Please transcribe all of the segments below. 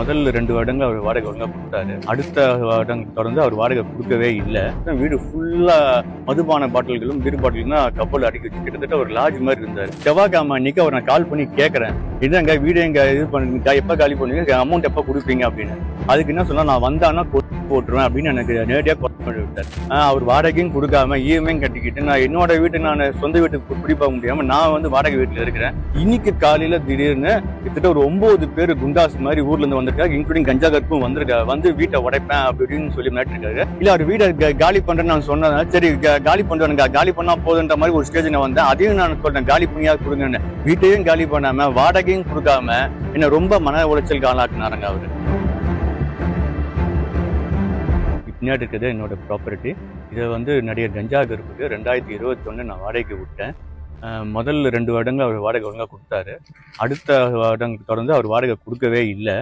முதல்ல ரெண்டு வருடங்கள் அவர் வாடகை ஒழுங்கா கொடுத்தாரு. அடுத்த வருடம் தொடர்ந்து அவர் வாடகை கொடுக்கவே இல்லை. வீடு ஃபுல்லா மதுபான பாட்டில்களும் பீர் பாட்டிலும் தான் கப்பல் அடிக்க வச்சு கிட்டத்தட்ட ஒரு லாட்ஜ் மாதிரி இருந்தார். செவ்வாய்க்கிழமை அன்னைக்கு அவர் நான் கால் பண்ணி கேட்கறேன் என்னங்க வீடு எங்க இது பண்ணுங்க எப்ப காலி பண்ணுவீங்க? அமௌண்ட் எப்ப கொடுப்பீங்க அப்படின்னு. அதுக்கு என்ன சொன்னா நான் வந்தானா கொத்து போட்டுருவேன் அப்படின்னு எனக்கு நேரடியாக கொலை பண்ணி விட்டார். அவர் வாடகையும் கொடுக்காம இஎம்ஐயும் கட்டிக்கிட்டு நான் என்னோட வீட்டு நான் சொந்த வீட்டுக்கு குடிப்பாக முடியாம நான் வந்து வாடகை வீட்டுல இருக்கிறேன். இன்னைக்கு காலையில திடீர்னு கிட்டத்தட்ட ஒரு ஒன்பது பேர் குண்டாஸ் மாதிரி ஊர்ல இருந்து வந்திருக்காங்க. இன்க்ளூடிங் கஞ்சா கற்பும் வந்திருக்காங்க. வந்து வீட்டை உடைப்பேன் அப்படின்னு சொல்லி மிரட்டிருக்காரு. இல்ல அவர் வீடை காலி பண்றேன்னு நான் சொன்னதுனால சரி காலி பண்ணுவேன் காலி பண்ணா போதுன்ற மாதிரி ஒரு ஸ்டேஜ் நான் வந்தேன். அதையும் நான் சொல்றேன் காலி பண்ணியா கொடுங்கன்னு. வீட்டையும் காலி பண்ணாம வாடகையும் கொடுக்காம என்ன ரொம்ப மன உளைச்சலுக்கு ஆளாக்குனாருங்க அவரு. பின்னாடி இருக்கிறது என்னோட ப்ராப்பர்ட்டி இதை வந்து நடிகர் கஞ்சா கருப்புக்கு ரெண்டாயிரத்தி இருபத்தொன்னு நான் வாடகைக்கு விட்டேன். முதல் முதல்ல ரெண்டு வருடங்கள் அவர் வாடகை ஒழுங்காக கொடுத்தாரு. அடுத்த வருடங்கள் தொடர்ந்து அவர் வாடகை கொடுக்கவே இல்லை.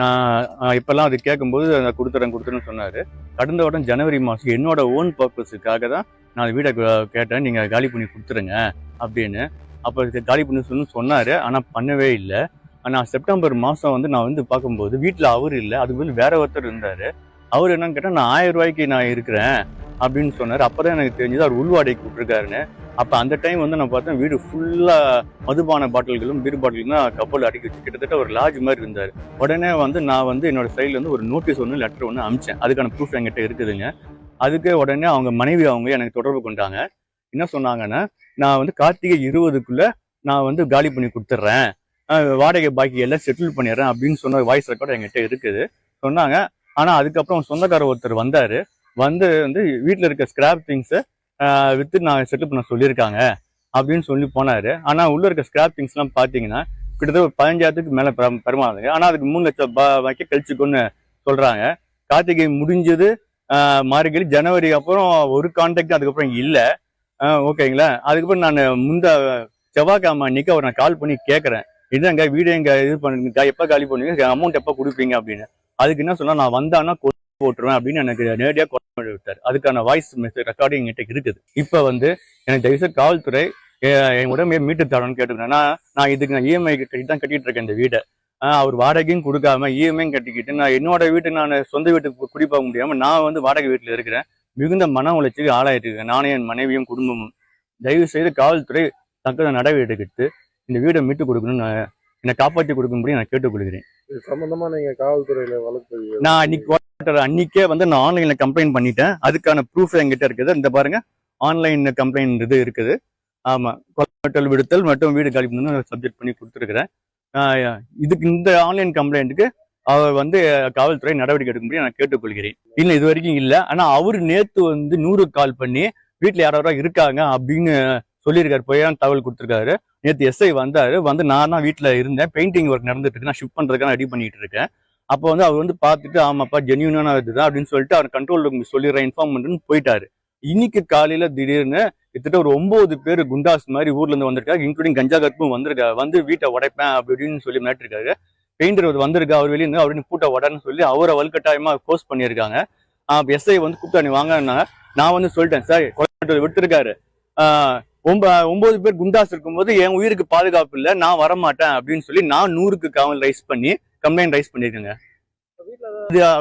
நான் இப்போல்லாம் அது கேட்கும்போது நான் கொடுத்துறேன் கொடுத்துறேன்னு சொன்னார். கடந்த வருடம் ஜனவரி மாதம் என்னோட ஓன் பர்பஸுக்காக தான் நான் வீடை கேட்டேன். நீங்கள் காலி பண்ணி கொடுத்துருங்க அப்படின்னு. அப்போ இதுக்கு காலி பண்ணி சொல்லி சொன்னார். ஆனால் பண்ணவே இல்லை. ஆனால் செப்டம்பர் மாதம் வந்து நான் வந்து பார்க்கும்போது வீட்டில் அவர் இல்லை. அதுக்கு வந்து வேற ஒருத்தர் இருந்தார். அவர் என்னன்னு கேட்டால் நான் ஆயிரம் ரூபாய்க்கு நான் இருக்கிறேன். அப்படின்னு சொன்னார். அப்போ தான் எனக்கு தெரிஞ்சது அவர் உள்வாடைக்கு விட்டுருக்காருன்னு. அப்போ அந்த டைம் வந்து நான் பார்த்தேன் வீடு ஃபுல்லாக மதுபான பாட்டில்களும் பீர் பாட்டிலும் தான் கப்பல் அடிக்க வச்சு கிட்டத்தட்ட ஒரு லாட்ஜ் மாதிரி இருந்தார். உடனே வந்து நான் வந்து என்னோட சைடில் வந்து ஒரு நோட்டீஸ் ஒன்று லெட்டர் ஒன்று அமிச்சேன். அதுக்கான ப்ரூஃப் என்கிட்ட இருக்குதுங்க. அதுக்கு உடனே அவங்க மனைவி அவங்க எனக்கு தொடர்பு கொண்டாங்க. என்ன சொன்னாங்கன்னா நான் வந்து கார்த்திகை இருபதுக்குள்ள நான் வந்து காலி பண்ணி கொடுத்துட்றேன் வாடகை பாக்கி எல்லாம் செட்டில் பண்ணிடுறேன் அப்படின்னு சொன்ன வாய்ஸ் ரெக்கார்டு எங்கிட்ட இருக்குது. சொன்னாங்க. ஆனால் அதுக்கப்புறம் சொந்தக்காரர் ஒருத்தர் வந்தார். வந்து வந்து வீட்டில் இருக்க ஸ்கிராப் திங்ஸை வித்து நான் செட்டில் பண்ண சொல்லியிருக்காங்க அப்படின்னு சொல்லி போனார். ஆனால் உள்ள இருக்க ஸ்கிராப் திங்ஸ்லாம் பார்த்தீங்கன்னா கிட்டத்தட்ட ஒரு பதினஞ்சாயிரத்துக்கு மேலே பெரும்- பெருமாளுங்க ஆனால் அதுக்கு மூணு லட்சம் ரூபாய் வைக்க கழிச்சுக்கோன்னு சொல்கிறாங்க கார்த்திகை முடிஞ்சது ஆஹ் மார்கழி ஜனவரி அப்புறம் ஒரு கான்டாக்ட் அதுக்கப்புறம் இல்லை. ஓகேங்களா? அதுக்கப்புறம் நான் முந்த செவ்வாய்க்கிழமை அன்னைக்கு அவர் நான் கால் பண்ணி கேட்குறேன் இதுதாங்க வீடு எங்க இது பண்ணுங்க எப்போ காலி பண்ணுவீங்க? அமௌண்ட் எப்போ கொடுப்பீங்க அப்படின்னு. அதுக்கு என்ன சொன்னால் நான் வந்தான்னா போட்டுருவேன் அப்படின்னு எனக்கு நேரடியாக கொலை விட்டார். அதுக்கான வாய்ஸ் மெசேஜ் ரெக்கார்டிங் என்கிட்ட இருக்குது. இப்போ வந்து எனக்கு தயவுசெய்து காவல்துறை என் உடம்பே மீட்டு தரணும்னு கேட்டுக்கிறேன். நான் இதுக்கு நான் இஎம்ஐ கட்டி தான் கட்டிட்டு இருக்கேன் இந்த வீடை. அவர் வாடகையும் கொடுக்காம இஎம்ஐயும் கட்டிக்கிட்டு நான் என்னோட வீட்டுக்கு நான் சொந்த வீட்டுக்கு குடிப்பாக முடியாமல் நான் வந்து வாடகை வீட்டில் இருக்கிறேன். மிகுந்த மன உளைச்சலுக்கு ஆளாயிட்டு இருக்கேன் நானே என் மனைவியும் குடும்பமும் தயவு செய்து காவல்துறை தக்க நடவடிக்கை எடுத்து இந்த வீடை மீட்டு கொடுக்கணும்னு நான் என்னை காப்பாற்றி கொடுக்கும்படி நான் கேட்டுக்கொள்கிறேன். இது சம்பந்தமா நீங்க காவல்துறையில பதிவு நான் அன்னைக்கு கோட்டர் அன்னைக்கே வந்து நான் ஆன்லைன்ல கம்ப்ளைண்ட் பண்ணிட்டேன். அதுக்கான ப்ரூஃப் என்கிட்ட இருக்குது. இந்த பாருங்க ஆன்லைன் கம்ப்ளைண்ட் இது இருக்குது. ஆமா கொலை விடுத்தல் மற்றும் வீடு காலி பண்ணு சப்ஜெக்ட் பண்ணி கொடுத்துருக்கிறேன். இதுக்கு இந்த ஆன்லைன் கம்ப்ளைண்ட்டுக்கு அவர் வந்து காவல்துறை நடவடிக்கை எடுக்கும்படி நான் கேட்டுக்கொள்கிறேன். இல்லை இது வரைக்கும் இல்லை. ஆனால் அவர் நேற்று வந்து நூறு கால் பண்ணி வீட்டில் யாரோ இருக்காங்க அப்படின்னு சொல்லியிருக்காரு. போய் தகவல் கொடுத்துருக்காரு. நேற்று எஸ்ஐ வந்தார். வந்து நான் தான் வீட்டில் இருந்தேன். பெயிண்டிங் ஒர்க் நடந்துட்டு இருக்கு. நான் ஷிஃப்ட் பண்ணுறதுக்காக ரெடி பண்ணிட்டு இருக்கேன். அப்போ வந்து அவர் வந்து பார்த்துட்டு ஆமாப்பா ஜென்யூனான இதுதான் அப்படின்னு சொல்லிட்டு அவர் கண்ட்ரோல் ரூம் சொல்லிடுறேன் இன்ஃபார்ம் பண்ணுன்னு போயிட்டாரு. இன்னைக்கு காலையில திடீர்னு கிட்டத்தட்ட ஒரு ஒன்பது பேர் குண்டாஸ் மாதிரி ஊர்ல இருந்து வந்திருக்காங்க. இன்க்ளூடிங் கஞ்சா கற்பும் வந்திருக்காங்க வந்து வீட்டை உடைப்பேன் அப்படி இப்படின்னு சொல்லி மிரட்டிருக்காரு. பெயிண்டர் வந்திருக்கா அவர் வெளியே இருந்து அப்படின்னு பூட்டை உடன்னு சொல்லி அவரை வலுக்கட்டாயமா போஸ்ட் பண்ணியிருக்காங்க. எஸ்ஐ வந்து கூப்பிட்டா நீ வாங்கினாங்க நான் வந்து சொல்லிட்டேன் சார் கொலை விட்டுருக்காரு. ஆஹ் ஒன்பது பேர் குண்டாஸ் இருக்கும்போது என் உயிருக்கு பாதுகாப்பு இல்லை நான் வரமாட்டேன். அப்படின்னு சொல்லி நான் நூறுக்கு காவல் ரைஸ் பண்ணி கம்ப்ளைண்ட் ரைஸ் பண்ணியிருக்கேங்க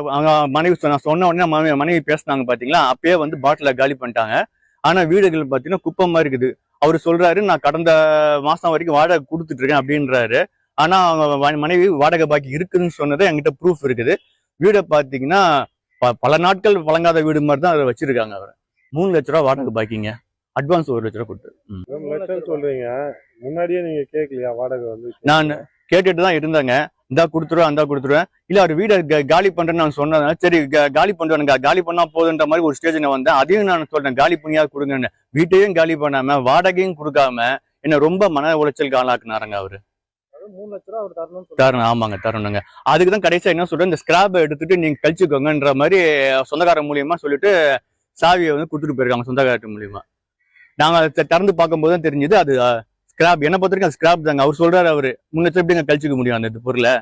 அவங்க மனைவி சொன்ன- நான் சொன்ன உடனே மனைவி மனைவி பேசினாங்க பாத்தீங்களா? அப்பயே வந்து பாட்டில காலி பண்ணிட்டாங்க. ஆனா வீடுகள் பாத்தீங்கன்னா குப்பமா இருக்குது. அவர் சொல்றாரு நான் கடந்த மாசம் வரைக்கும் வாடகை கொடுத்துட்டு இருக்கேன் அப்படின்றாரு. ஆனா அவங்க மனைவி வாடகை பாக்கி இருக்குதுன்னு சொன்னது என்கிட்ட ப்ரூஃப் இருக்குது. வீடை பாத்தீங்கன்னா ப- பல நாட்கள் வழங்காத வீடு மாதிரி தான் அதை வச்சிருக்காங்க அவர். மூணு லட்ச ரூபா வாடகை பாக்கிங்க. அட்வான்ஸ் ஒரு லட்ச ரூபா கொடுத்து. சொல்றீங்க. முன்னாடியே நீங்க கேட்கலையா வாடகை வந்து? நான் கேட்டுட்டு தான் இருந்தாங்க. இந்தா கொடுத்துருவேன் அந்த கொடுத்துருவேன். இல்ல அவர் வீடை காலி பண்றேன்னு நான் சொன்னேன் சரி காலி பண்ணுவேன் காலி பண்ணா போதுன்ற மாதிரி ஒரு ஸ்டேஜ் நான் வந்தேன். அதையும் நான் சொல்றேன் காலி பண்ணியா கொடுங்கன்னு. வீட்டையும் காலி பண்ணாம வாடகையும் கொடுக்காம என்ன ரொம்ப மன உளைச்சலுக்கு ஆளாக்குனாருங்க அவரு. தரணும் தரணும் ஆமாங்க தரணுங்க. அதுக்கு தான் கடைசியா என்ன சொல்றேன் இந்த ஸ்கிராப் எடுத்துட்டு நீங்க கழிச்சுக்கோங்கன்ற மாதிரி சொந்தக்காரர் மூலியமா சொல்லிட்டு சாவியை வந்து கொடுத்துட்டு போயிருக்காங்க சொந்தக்காரர் மூலியமா. நாங்க அதை திறந்து பார்க்கும்போது தான் தெரிஞ்சது அது ஸ்கிராப் என்ன பொறுத்த வரைக்கும் ஸ்கிராப் தாங்க. அவர் சொல்றாரு அவரு முன்ன எப்படிங்க கழிச்சுக்க முடியும் அந்த பொருளை?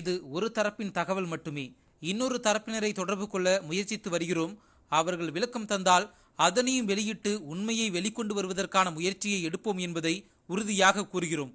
இது ஒரு தரப்பின் தகவல் மட்டுமே. இன்னொரு தரப்பினரை தொடர்பு கொள்ள முயற்சித்து வருகிறோம். அவர்கள் விளக்கம் தந்தால் அதனையும் வெளியிட்டு உண்மையை வெளிக்கொண்டு வருவதற்கான முயற்சியை எடுப்போம் என்பதை உறுதியாக கூறுகிறோம்.